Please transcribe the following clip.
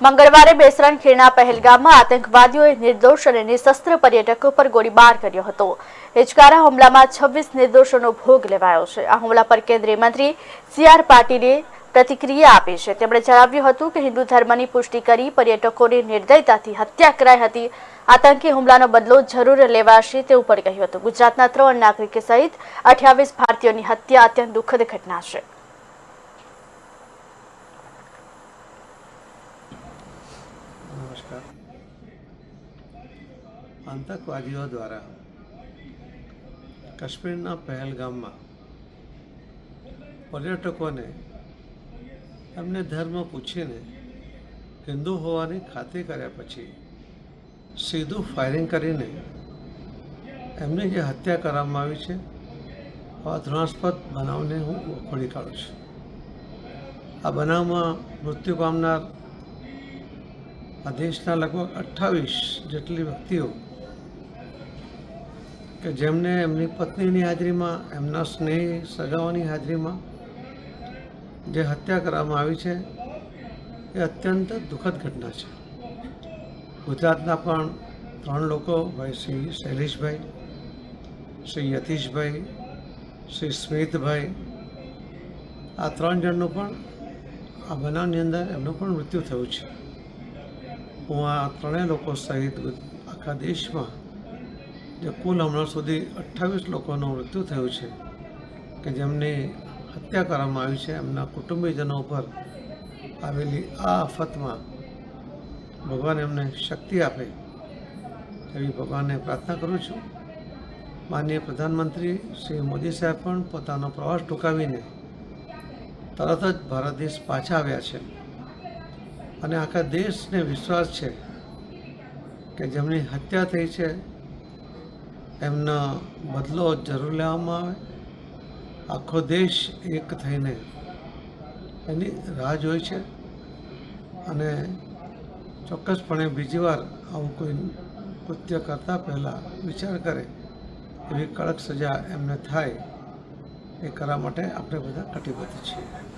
મંગળવારે બેસરણ ખીણના પહેલગામમાં આતંકવાદીઓએ નિર્દોષ અને નિશસ્ત્ર પર્યટકો પર ગોળીબાર કર્યો હતો. હિચકારા હુમલામાં છવ્વીસ નિર્દોષોનો ભોગ લેવાયો છે. આ હુમલા પર કેન્દ્રીય મંત્રી સી આર પાટીલે પ્રતિક્રિયા આપી છે. તેમણે જણાવ્યું હતું કે હિન્દુ ધર્મની પુષ્ટિ કરી પર્યટકોની નિર્દયતાથી હત્યા કરાઈ હતી. આતંકી હુમલાનો બદલો જરૂર લેવાશે તેવું પણ કહ્યું હતું. ગુજરાતના ત્રણ નાગરિકો સહિત અઠ્યાવીસ ભારતીયોની હત્યા અત્યંત દુઃખદ ઘટના છે. નમસ્કાર. આતંકવાદીઓ દ્વારા કાશ્મીરના પહેલગામમાં પર્યટકોને એમને ધર્મ પૂછીને હિન્દુ હોવાની ખાતરી કર્યા પછી સીધું ફાયરિંગ કરીને એમની જે હત્યા કરવામાં આવી છે આવા ધૃણાસ્પદ બનાવને હું વખોડી કાઢું છું. આ બનાવમાં મૃત્યુ પામનાર આ દેશના લગભગ અઠ્ઠાવીસ જેટલી વ્યક્તિઓ કે જેમને એમની પત્નીની હાજરીમાં, એમના સ્નેહી સગાઓની હાજરીમાં જે હત્યા કરવામાં આવી છે, એ અત્યંત દુઃખદ ઘટના છે. ગુજરાતના પણ ત્રણ લોકો, ભાઈ શ્રી શૈલેષભાઈ, શ્રી યતીશભાઈ, શ્રી સ્મિતભાઈ, આ ત્રણ જણનું પણ આ બનાવની અંદર એમનું પણ મૃત્યુ થયું છે. હું આ ત્રણેય લોકો સહિત આખા દેશમાં જે કુલ હમણાં સુધી અઠ્ઠાવીસ લોકોનું મૃત્યુ થયું છે, કે જેમની હત્યા કરવામાં આવી છે, એમના કુટુંબીજનો ઉપર આવેલી આ આફતમાં ભગવાન એમને શક્તિ આપે, એવી ભગવાનને પ્રાર્થના કરું છું. માનનીય પ્રધાનમંત્રી શ્રી મોદી સાહેબ પણ પોતાનો પ્રવાસ ટૂંકાવીને તરત જ ભારત દેશ પાછા આવ્યા છે. અને આખા દેશને વિશ્વાસ છે કે જેમની હત્યા થઈ છે, એમનો બદલો જરૂર લેવામાં આવે. આખો દેશ એક થઈને એની રાહ જોઈ છે. અને ચોક્કસપણે બીજી વાર આવું કોઈ કૃત્ય કરતાં પહેલાં વિચાર કરે એવી કડક સજા એમને થાય એ કરવા માટે આપણે બધા કટિબદ્ધ છીએ.